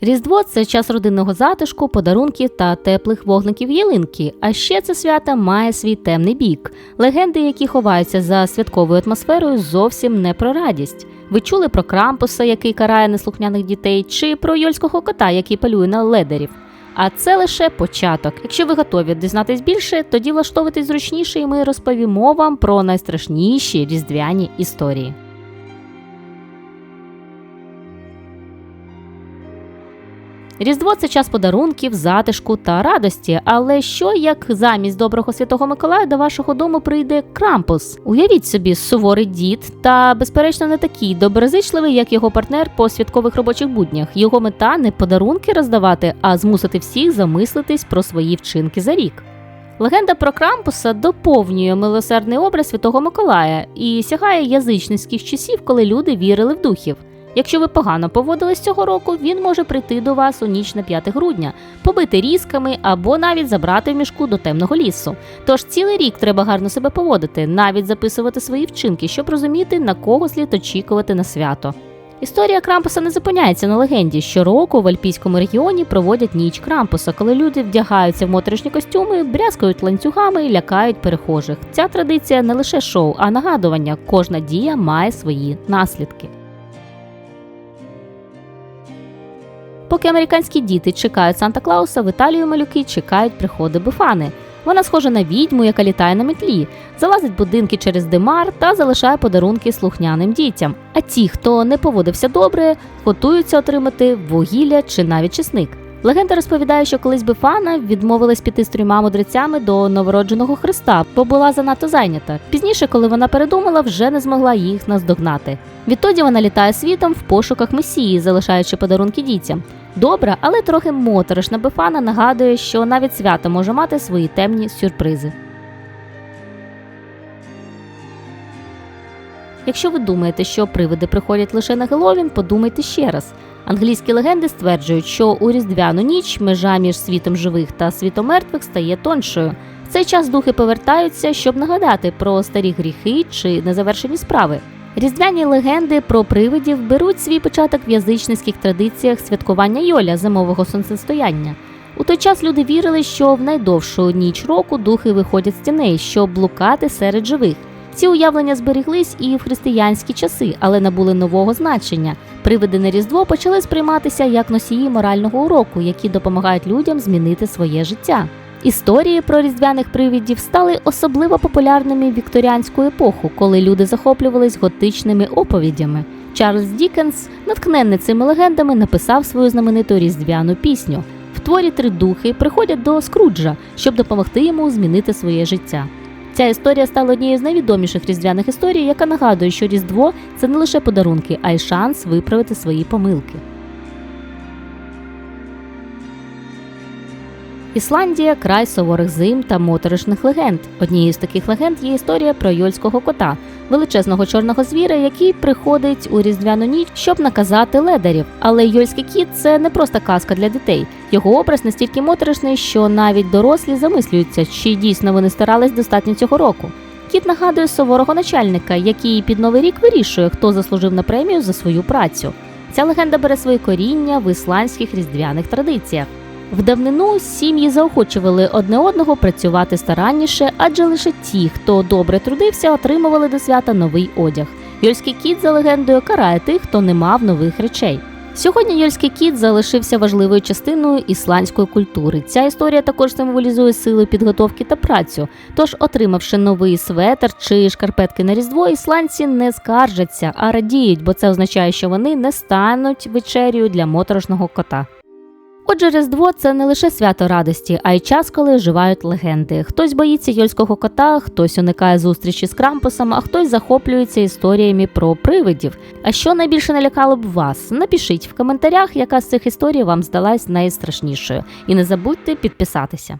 Різдво це час родинного затишку, подарунків та теплих вогників ялинки. А ще це свято має свій темний бік. Легенди, які ховаються за святковою атмосферою, зовсім не про радість. Ви чули про Крампуса, який карає неслухняних дітей, чи про Йольського кота, який полює на ледерів. А це лише початок. Якщо ви готові дізнатись більше, тоді влаштовуйтесь зручніше, і ми розповімо вам про найстрашніші різдвяні історії. Різдво це час подарунків, затишку та радості. Але що як замість доброго святого Миколая до вашого дому прийде Крампус? Уявіть собі, суворий дід та, безперечно, не такий доброзичливий, як його партнер по святкових робочих буднях. Його мета не подарунки роздавати, а змусити всіх замислитись про свої вчинки за рік. Легенда про Крампуса доповнює милосердний образ Святого Миколая і сягає язичницьких часів, коли люди вірили в духів. Якщо ви погано поводились цього року, він може прийти до вас у ніч на 5 грудня, побити різками або навіть забрати в мішку до темного лісу. Тож цілий рік треба гарно себе поводити, навіть записувати свої вчинки, щоб розуміти, на кого слід очікувати на свято. Історія Крампуса не зупиняється на легенді. Щороку в Альпійському регіоні проводять ніч Крампуса, коли люди вдягаються в моторошні костюми, брязкають ланцюгами і лякають перехожих. Ця традиція не лише шоу, а нагадування. Кожна дія має свої наслідки. Поки американські діти чекають Санта Клауса, в Італію малюки чекають приходи Буфани. Вона схожа на відьму, яка літає на метлі, залазить будинки через димар та залишає подарунки слухняним дітям. А ті, хто не поводився добре, готуються отримати вугілля чи навіть чесник. Легенда розповідає, що колись Бифана відмовилась піти з трьома мудрецями до новородженого Христа, бо була занадто зайнята. Пізніше, коли вона передумала, вже не змогла їх наздогнати. Відтоді вона літає світом в пошуках месії, залишаючи подарунки дітям. Добра, але трохи моторошна Бифана нагадує, що навіть свято може мати свої темні сюрпризи. Якщо ви думаєте, що привиди приходять лише на Геловін, подумайте ще раз. Англійські легенди стверджують, що у різдвяну ніч межа між світом живих та світом мертвих стає тоншою. В цей час духи повертаються, щоб нагадати про старі гріхи чи незавершені справи. Різдвяні легенди про привидів беруть свій початок в язичницьких традиціях святкування Йоля зимового сонцестояння. У той час люди вірили, що в найдовшу ніч року духи виходять з тіней, щоб блукати серед живих. Ці уявлення зберіглись і в християнські часи, але набули нового значення. Привиди на Різдво почали сприйматися як носії морального уроку, які допомагають людям змінити своє життя. Історії про різдвяних привидів стали особливо популярними в вікторіанську епоху, коли люди захоплювались готичними оповідями. Чарльз Дікенс, натхненний цими легендами, написав свою знамениту різдвяну пісню. В творі три духи приходять до Скруджа, щоб допомогти йому змінити своє життя. Ця історія стала однією з найвідоміших різдвяних історій, яка нагадує, що Різдво це не лише подарунки, а й шанс виправити свої помилки. Ісландія край суворих зим та моторошних легенд. Однією з таких легенд є історія про йольського кота, величезного чорного звіра, який приходить у різдвяну ніч, щоб наказати ледарів. Але йольський кіт це не просто казка для дітей. Його образ настільки моторошний, що навіть дорослі замислюються, чи дійсно вони старались достатньо цього року. Кіт нагадує суворого начальника, який під новий рік вирішує, хто заслужив на премію за свою працю. Ця легенда бере своє коріння в ісландських різдвяних традиціях. В давнину сім'ї заохочували одне одного працювати старанніше, адже лише ті, хто добре трудився, отримували до свята новий одяг. Йольський кіт за легендою карає тих, хто не мав нових речей. Сьогодні Йольський кіт залишився важливою частиною ісландської культури. Ця історія також символізує силу підготовки та працю. Тож, отримавши новий светр чи шкарпетки на різдво, ісландці не скаржаться, а радіють, бо це означає, що вони не стануть вечерю для моторошного кота. Отже, Різдво це не лише свято радості, а й час, коли оживають легенди. Хтось боїться йольського кота, хтось уникає зустрічі з Крампусом, а хтось захоплюється історіями про привидів. А що найбільше налякало б вас? Напишіть в коментарях, яка з цих історій вам здалась найстрашнішою. І не забудьте підписатися.